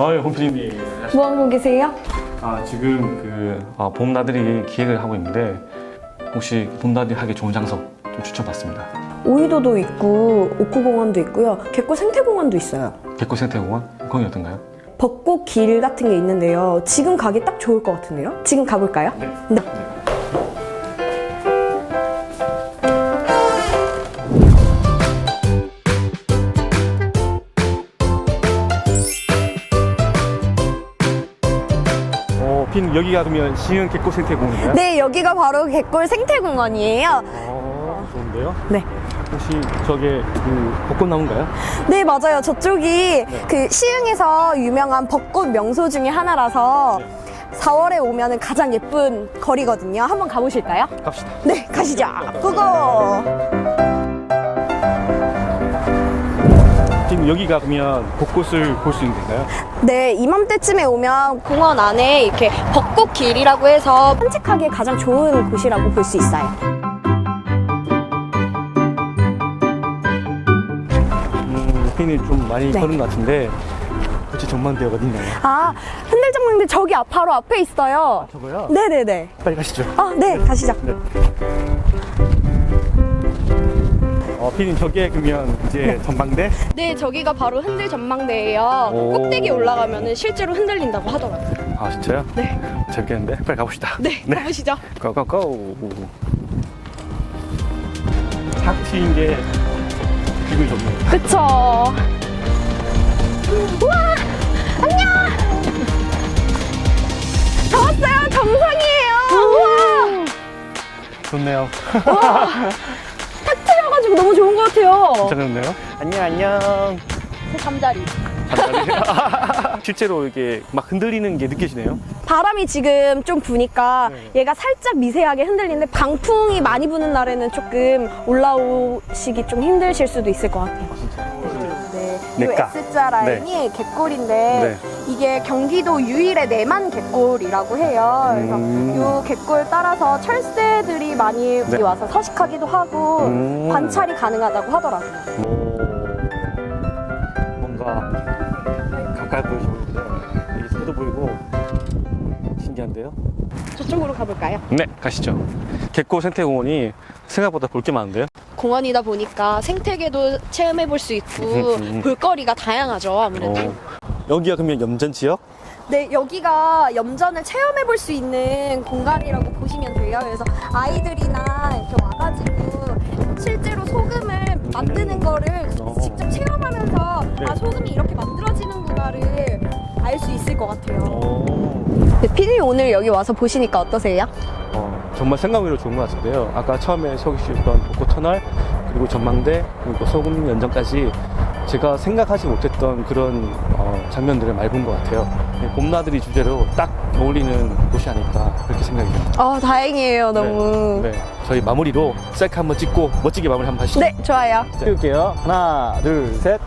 아, 예, 홍PD님. 뭐 하고 계세요? 아, 지금 그 아, 봄나들이 기획을 하고 있는데 혹시 봄나들이 하기 좋은 장소 좀 추천받습니다. 오이도도 있고 옥구공원도 있고요. 개꿀 생태공원도 있어요. 개코 생태공원 거기 어떤가요? 벚꽃 길 같은 게 있는데요. 지금 가기 딱 좋을 것 같은데요? 지금 가볼까요? 네. 네. 여기가 그러면 시흥 개코 생태공원인가요? 네, 여기가 바로 개꿀 생태공원이에요. 어, 좋은데요? 네. 혹시 저게 그 벚꽃 나무인가요? 네, 맞아요. 저쪽이 그 시흥에서 유명한 벚꽃 명소 중에 하나라서 4월에 오면 가장 예쁜 거리거든요. 한번 가보실까요? 갑시다. 네, 가시죠. 고고! 핀 여기가 그러면 벚꽃을 볼 수 있는 데인가요? 네, 이맘때쯤에 오면 공원 안에 이렇게 벚꽃 길이라고 해서 산책하기에 가장 좋은 곳이라고 볼 수 있어요. 음, 핀이 좀 많이 네. 걸은 것 같은데 도대체 전망대가 어디 있나요? 아, 흔들정망대 저기 앞, 바로 앞에 있어요. 저거요? 네네네. 빨리 가시죠. 아, 네, 가시죠. 어, 핀이 저게 그러면 이제 전망대? 네, 저기가 바로 흔들 전망대예요. 오. 꼭대기 올라가면 실제로 흔들린다고 하더라고요. 아 진짜요? 네. 재밌겠는데? 빨리 가봅시다. 네, 가보시죠. 고고고. 탁 트인 게 기분이 좋네요. 그쵸. 우와! 안녕! 다 왔어요! 정상이에요! 우와! 좋네요. 탁 트여가지고 너무 좋은 것 같아요. 진짜 좋네요. 안녕 안녕. 제 잠자리. 실제로 이게 막 흔들리는 게 느껴지네요. 바람이 지금 좀 부니까 네. 얘가 살짝 미세하게 흔들리는데 방풍이 많이 부는 날에는 조금 올라오시기 좀 힘드실 수도 있을 것 같아요. 네. 이 내과. S자 라인이 개꿀인데 네. 이게 경기도 유일의 내만 개꿀이라고 해요. 그래서 음. 이 개꿀 따라서 철새들이 많이 네. 와서 서식하기도 하고 음. 관찰이 가능하다고 하더라고요. 오, 뭔가 가까이 보이시는데 이게 새도 보이고 신기한데요? 저쪽으로 가볼까요? 네, 가시죠. 개코 생태공원이 생각보다 볼 게 많은데요? 공원이다 보니까 생태계도 체험해 볼 수 있고 음. 볼거리가 다양하죠 아무래도. 오. 여기가 그러면 염전 지역? 네, 여기가 염전을 체험해 볼 수 있는 공간이라고 보시면 돼요. 그래서 아이들이나 이렇게 와가지고 실제로 소금을 만드는 거를 어. 직접 체험하면서 네. 아, 소금이 이렇게 만들어지는구나를 알 수 있을 것 같아요. 오. 네, 피디님 오늘 여기 와서 보시니까 어떠세요? 어, 정말 생각외로 좋은 것 같은데요. 아까 처음에 소개해주셨던 벚꽃 터널, 그리고 전망대, 그리고 소금 연장까지 제가 생각하지 못했던 그런 어, 장면들을 본것 같아요. 네, 봄나들이 주제로 딱 어울리는 곳이 아닐까 그렇게 생각이 듭니다. 아, 다행이에요, 너무. 네, 네. 저희 마무리로 셀카 한번 찍고 멋지게 마무리 한번 하시죠. 네, 좋아요. 자, 찍을게요. 하나, 둘, 셋.